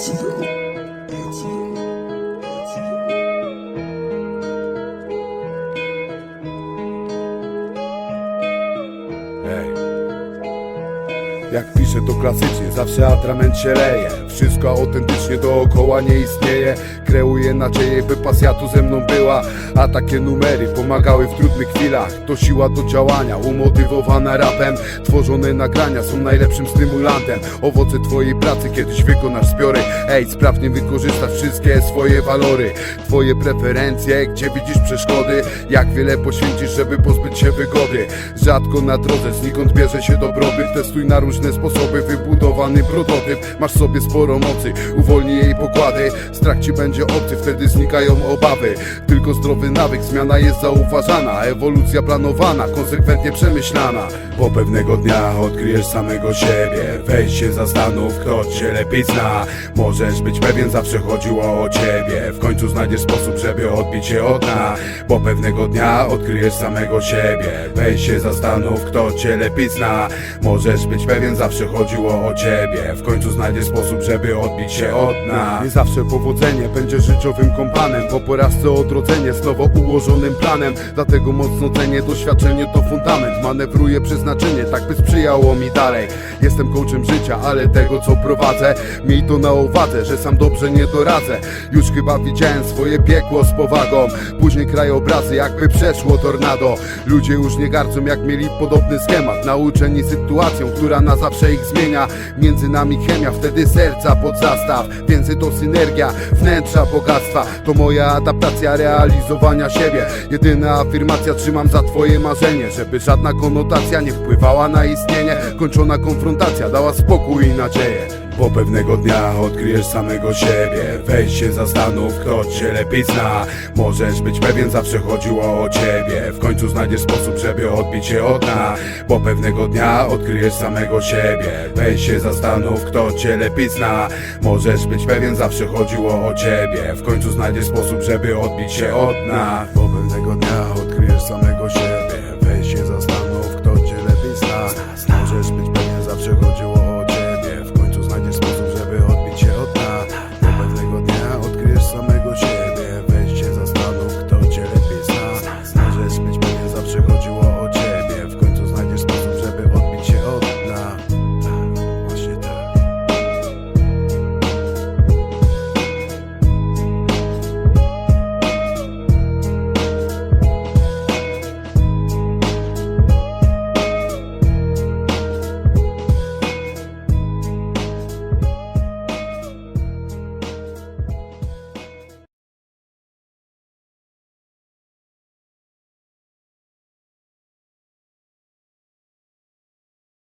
记，哎。Jak piszę to klasycznie, zawsze atrament się leje. Wszystko autentycznie dookoła nie istnieje. Kreuję nadzieję, by pasja tu ze mną była. A takie numery pomagały w trudnych chwilach. To siła do działania, umotywowana rapem. Tworzone nagrania są najlepszym stymulantem. Owoce twojej pracy kiedyś wykonasz zbiory. Ej, sprawnie wykorzystasz wszystkie swoje walory. Twoje preferencje, gdzie widzisz przeszkody? Jak wiele poświęcisz, żeby pozbyć się wygody? Rzadko na drodze znikąd bierze się dobrobyt. Testuj na różne sposoby wybudowany prototyp. Masz sobie sporo mocy, uwolnij jej pokłady. Strach ci będzie obcy, wtedy znikają obawy. Tylko zdrowy nawyk, zmiana jest zauważana. Ewolucja planowana, konsekwentnie przemyślana. Bo pewnego dnia odkryjesz samego siebie. Weź się zastanów, kto cię lepiej zna. Możesz być pewien, zawsze chodziło o ciebie. W końcu znajdziesz sposób, żeby odbić się od dna. Bo pewnego dnia odkryjesz samego siebie. Weź się zastanów, kto cię lepiej zna. Możesz być pewien, zawsze chodziło o ciebie. W końcu znajdziesz sposób, żeby odbić się od dna Nie zawsze powodzenie będzie życiowym kompanem Po porażce odrodzenie z nowo ułożonym planem. Dlatego mocno cenię doświadczenie to fundament. Manewruję przeznaczenie, tak by sprzyjało mi dalej. Jestem coachem życia, ale tego co prowadzę Miej to na uwadze, że sam dobrze nie doradzę. Już chyba widziałem swoje piekło z powagą. Później krajobrazy jakby przeszło tornado. Ludzie już nie gardzą jak mieli podobny schemat. Nauczeni sytuacją, która na zawsze ich zmienia. Między nami chemia, wtedy serca pod zastaw Więcej to synergia, wnętrza bogactwa. To moja adaptacja realizowania siebie. Jedyna afirmacja, trzymam za twoje marzenie Żeby żadna konotacja nie wpływała na istnienie. Kończona konfrontacja dała spokój i nadzieję bo pewnego dnia odkryjesz samego siebie. Weź się zastanów, kto cię lepiej zna. Możesz być pewien, zawsze chodziło o ciebie. W końcu znajdziesz sposób, żeby odbić się od dna. Bo pewnego dnia odkryjesz samego siebie. Weź się zastanów, kto cię lepiej zna. Możesz być pewien, zawsze chodziło o ciebie. W końcu znajdziesz sposób, żeby odbić się od dna. Bo pewnego dnia